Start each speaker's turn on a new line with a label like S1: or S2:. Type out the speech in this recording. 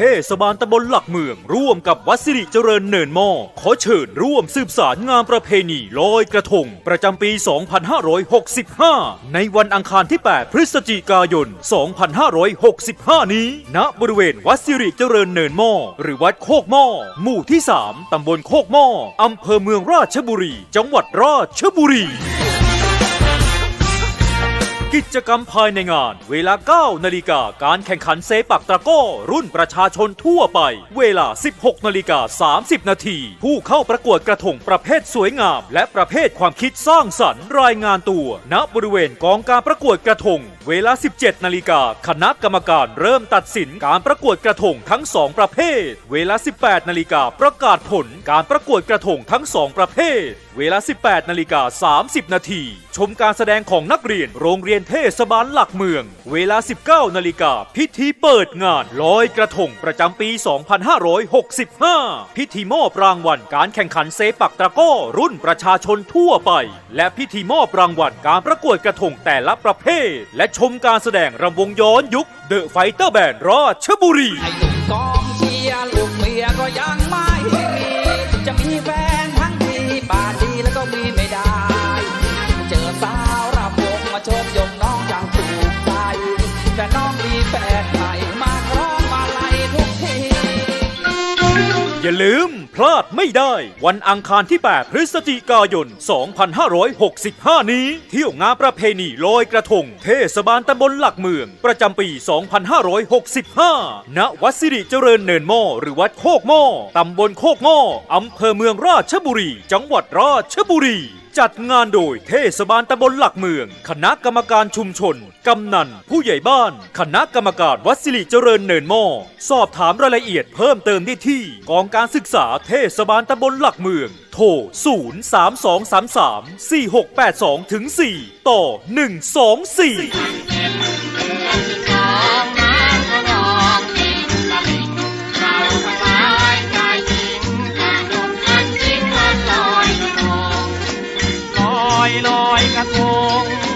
S1: เทศบาลตำบลหลักเมือง ร่วมกับวัดสิริเจริญเนินหม้อขอเชิญร่วมสืบสารงานประเพณีลอยกระทง ประจำปี 2565 ในวันอังคารที่ 8 พฤศจิกายน 2565 นี้ ณ บริเวณวัดสิริเจริญเนินหม้อหรือวัดโคกหม้อหมู่ที่ 3 ตำบลโคกหม้ออำเภอเมืองราชบุรี จังหวัดราชบุรี กิจกรรมภายในงาน เวลา 9 นาฬิกาการแข่งขันเซปักตะกร้อ รุ่นประชาชนทั่วไป เวลา 16 นาฬิกา 30 นาที ผู้เข้าประกวดกระทงประเภทสวยงาม และประเภทความคิดสร้างสรรค์รายงานตัว ณบริเวณกองการประกวดกระทง เวลา 17 นาฬิกาคณะกรรมการเริ่มตัดสินการประกวดกระทงทั้ง 2 ประเภท เวลา 18 นาฬิกาประกาศผลการประกวดกระทงทั้ง 2 ประเภท เวลา 18 นาฬิกา 30 นาที ชมการแสดงของนักเรียนโรงเรียนเทศบาลหลักเมือง เวลา 19 นาฬิกาพิธีเปิดงานลอยกระทงประจำปี 2565 พิธีมอบรางวัลการแข่งขันเซปักตะก้อรุ่นประชาชนทั่วไป และพิธีมอบรางวัลการประกวดกระทงแต่ละประเภท และชมการแสดงรำวงย้อนยุคเดอะไฟเตอร์แบนด์ราชบุรี
S2: ไอ้หนุ่มกอเชียร์ อย่าลื
S1: มพลาดไม่ได้ วันอังคารที่ 8 พฤศจิกายน 2565 นี้ เที่ยวงานประเพณีลอยกระทง เทศบาลตำบลหลักเมือง ประจำปี 2565 ณ วัดสิริเจริญเนินหม้อหรือวัดโคกหม้อตำบลโคกหม้ออำเภอเมืองราชบุรี จังหวัดราชบุรี จัดงานโดยเทศบาลตำบลหลักเมือง คณะกรรมการชุมชน กำนัน ผู้ใหญ่บ้าน คณะกรรมการวัดสิริเจริญเนินหม้อ สอบถามรายละเอียดเพิ่มเติมได้ที่ กองการศึกษาเทศบาลตำบลหลักเมือง โทร 0 3 2 3 3 4 6 8 2 4 ต่อ 124 ลอยกระทง